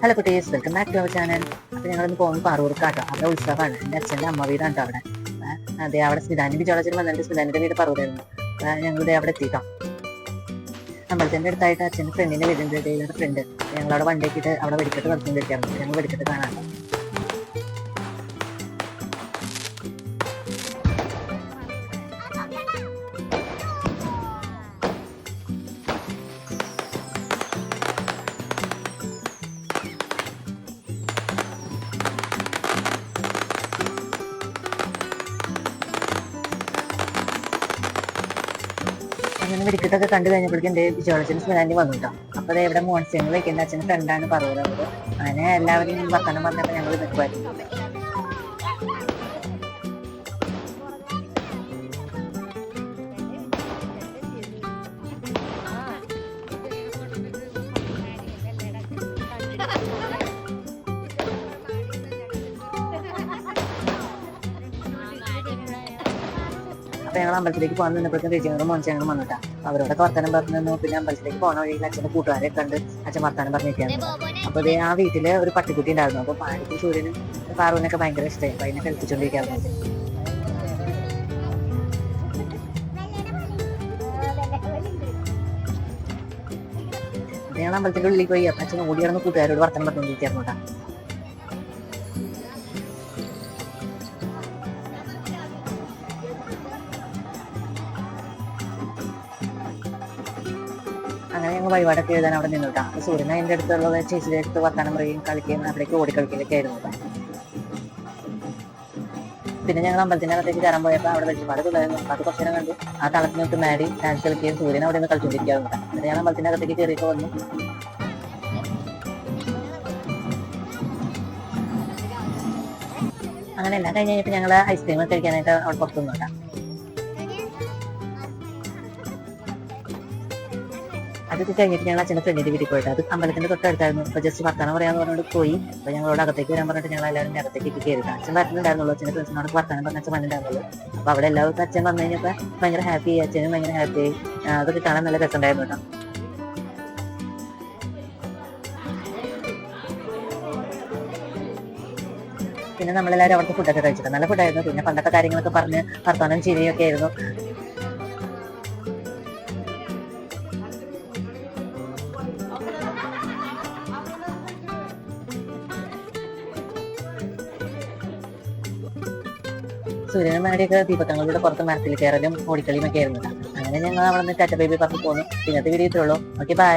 Hello കുട്ടീസ്. Welcome back to our channel അപ്പോൾ ഞങ്ങളിന്ന് പോകുന്നത് പറവൂർക്കാട്ടോ അവിടെ ഉത്സവമാണ്. എന്റെ അച്ഛന്റെ അമ്മ വീടാണ് അവിടെ. അതെ അവിടെ സ്മിതാന്റെ ബിജോളജിൽ വന്നിട്ട് സ്മിതാന്റെ വീട് പറവൂരായിരുന്നു. ഞങ്ങൾ ഇവിടെ അവിടെ എത്തിയിട്ടോ അമ്പലത്തിന്റെ അടുത്തായിട്ട് അച്ഛന്റെ ഫ്രണ്ടിന്റെ വീടിന്റെ ഇടയിലാണ് ഫ്രണ്ട് ഞങ്ങളവിടെ വണ്ടിയാക്കിയിട്ട് അവിടെ വെടിക്കെട്ട് നടത്തുകൊണ്ടിരിക്കാറുണ്ട് ഞങ്ങൾ വെടിക്കെട്ട് കാണാൻ. അങ്ങനെ വെടിക്കെട്ടൊക്കെ കണ്ടു കഴിഞ്ഞപ്പോഴേക്കും എന്റെ ബിജോളജിന് സ്മിതാന്റെ വന്നു കേട്ടോ അപ്പോൾ അത് ഇവിടെ മോൺസിങ്ങൾ വയ്ക്കുന്ന അച്ഛന്റെ ഫ്രണ്ടാണ് പറയുന്നത് അങ്ങനെ എല്ലാവരും വർത്തമാനം പറഞ്ഞപ്പോൾ ഞങ്ങൾ നിൽക്കുമായിരുന്നു അപ്പൊ ഞങ്ങൾ അമ്പലത്തിലേക്ക് പോകാൻ നിന്നപ്പോഴത്തേക്കും മോൻ മോൻച്ചങ്ങളും വന്നിട്ടാ. അവരോടൊക്കെ വർത്തമാനം പറഞ്ഞു നിന്നു പിന്നെ അമ്പലത്തിലേക്ക് പോണ വഴിയിൽ അച്ഛന്റെ കൂട്ടുകാരെ കണ്ട് അച്ഛൻ വർത്തമാനം പറഞ്ഞിരിക്കുകയാണ്. അപ്പൊ അതേ ആ വീട്ടിൽ ഒരു പട്ടിക്കുട്ടി ഉണ്ടായിരുന്നു. അപ്പൊ പാടിക്കും സൂര്യനും പാറുവിനൊക്കെ ഭയങ്കര ഇഷ്ടമായി അപ്പൊ അതിനെ കളിപ്പിച്ചോണ്ടിരിക്കാറുണ്ട് ഞങ്ങൾ അമ്പലത്തിന്റെ ഉള്ളിൽ പോയി. അച്ഛൻ ഓടി കിടന്ന് കൂട്ടുകാരോട് വർത്തമാനം പറഞ്ഞുകൊണ്ടിരിക്കായിരുന്നു കേട്ടാ. അങ്ങനെ ഞങ്ങൾ വഴിപാടൊക്കെ എഴുതാൻ അവിടെ നിന്നു കേട്ടോ. അപ്പോൾ സൂര്യൻ അതിന്റെ അടുത്തുള്ള ചേച്ചിയുടെ അടുത്ത് വർത്താനം പറയുകയും കളിക്കുകയും അവിടേക്ക് ഓടിക്കളിക്കലൊക്കെ ആയിരുന്നു. പിന്നെ ഞങ്ങൾ അമ്പലത്തിന്റെ അകത്തേക്ക് കയറാൻ പോയപ്പോൾ അവിടെ വെളിച്ചപ്പാട് തുടരുന്നു അത് കുറച്ച് നേരം കണ്ടു. ആ തളത്തിൽ നോട്ട് മാരി ഡാൻസ് കളിക്കുകയും സൂര്യൻ അവിടെ നിന്ന് കളിച്ചുകൊണ്ടിരിക്കാറുണ്ട് എന്നിട്ട് ഞങ്ങൾ അമ്പലത്തിന്റെ അകത്തേക്ക് കയറിയിട്ട് വന്നു. അങ്ങനെ എല്ലാം കഴിഞ്ഞ് കഴിഞ്ഞപ്പോൾ ഞങ്ങൾ ഐസ്ക്രീം കഴിക്കാനായിട്ട് അവിടെ പുറത്തു അതൊക്കെ കഴിഞ്ഞിട്ട് ഞങ്ങൾ അച്ഛന്റെ ഫ്രണ്ടിന്റെ വീട്ടിൽ പോയിട്ട് അത് അമ്പലത്തിന്റെ തൊട്ടടുത്തായിരുന്നു. അപ്പൊ ജസ്റ്റ് വർത്താനം പറയാന്ന് പോയി. അപ്പൊ ഞങ്ങളോട് അകത്തേക്ക് വരാൻ പറഞ്ഞിട്ട് ഞങ്ങൾ എല്ലാവരും അകത്തേക്ക് കയറി. അച്ഛൻ പറഞ്ഞിട്ടുണ്ടായിരുന്നുള്ളൂ അച്ഛന്റെ ഫ്രണ്ട്സിനോട് വർത്താനം പറഞ്ഞ അച്ഛൻ വന്നിട്ടുണ്ടായിരുന്നുള്ളൂ അപ്പൊ അവിടെ എല്ലാവർക്കും അച്ഛൻ വന്നു കഴിഞ്ഞപ്പോ ഭയങ്കര ഹാപ്പി അച്ഛനും ഭയങ്കര ഹാപ്പി അതൊക്കെ കാണാൻ നല്ല രസമുണ്ടായിരുന്നു കേട്ടോ. പിന്നെ നമ്മളെല്ലാവരും അവിടുത്തെ ഫുഡൊക്കെ കഴിച്ചിട്ടുണ്ട് നല്ല ഫുഡായിരുന്നു പിന്നെ പണ്ടത്തെ കാര്യങ്ങളൊക്കെ പറഞ്ഞ് വർത്താനം ചിരിയൊക്കെ ആയിരുന്നു. സൂര്യനും മാരിയൊക്കെ ദീപത്തങ്ങളുടെ പുറത്ത് മരത്തിൽ കയറലും ഓടിക്കളിയും ഒക്കെ ആയിരുന്നു. അങ്ങനെ ഞങ്ങൾ അവിടെ നിന്ന് ടാറ്റ ബേബി പറഞ്ഞു പോന്നു പിന്നത്തെ വീഡിയോ ഇത്രയുള്ളൂ ഓക്കെ ബൈ